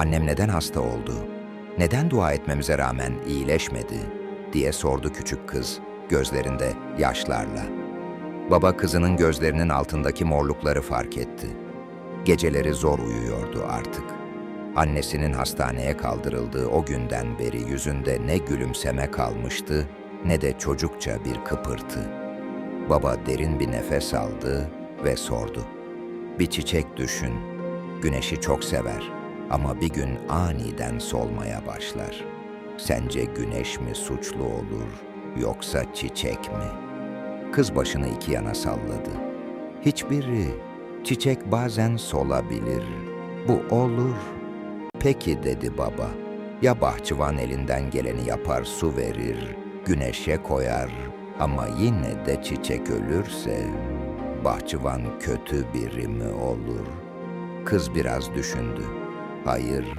Annem neden hasta oldu? Neden dua etmemize rağmen iyileşmedi? diye sordu küçük kız gözlerinde yaşlarla. Baba kızının gözlerinin altındaki morlukları fark etti. Geceleri zor uyuyordu artık. Annesinin hastaneye kaldırıldığı o günden beri yüzünde ne gülümseme kalmıştı ne de çocukça bir kıpırtı. Baba derin bir nefes aldı ve sordu. Bir çiçek düşün. Güneşi çok sever ama bir gün aniden solmaya başlar. Sence güneş mi suçlu olur yoksa çiçek mi? Kız başını iki yana salladı. Hiçbiri. Çiçek bazen solabilir. Bu olur. Peki dedi baba. Ya bahçıvan elinden geleni yapar su verir, güneşe koyar ama yine de çiçek ölürse bahçıvan kötü biri mi olur? Kız biraz düşündü. Hayır,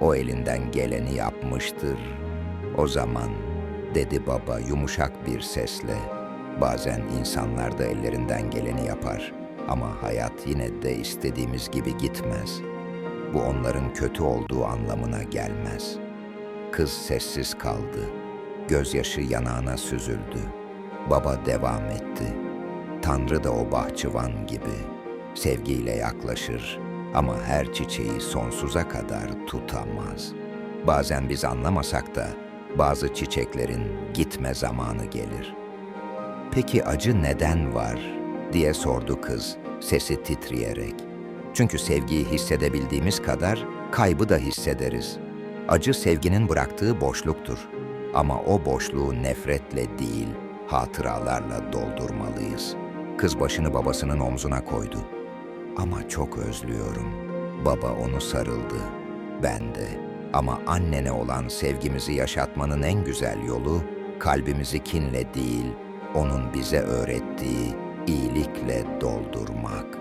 o elinden geleni yapmıştır. O zaman dedi baba yumuşak bir sesle. Bazen insanlar da ellerinden geleni yapar ama hayat yine de istediğimiz gibi gitmez. Bu onların kötü olduğu anlamına gelmez. Kız sessiz kaldı. Gözyaşı yanağına süzüldü. Baba devam etti. Tanrı da o bahçıvan gibi sevgiyle yaklaşır ama her çiçeği sonsuza kadar tutamaz. Bazen biz anlamasak da bazı çiçeklerin gitme zamanı gelir. Peki acı neden var? diye sordu kız, sesi titreyerek. Çünkü sevgiyi hissedebildiğimiz kadar kaybı da hissederiz. Acı sevginin bıraktığı boşluktur. Ama o boşluğu nefretle değil, hatıralarla doldurmalıyız. Kız başını babasının omzuna koydu. Ama çok özlüyorum. Baba onu sarıldı. Ben de. Ama annene olan sevgimizi yaşatmanın en güzel yolu kalbimizi kinle değil, onun bize öğrettiği iyilikle doldurmak.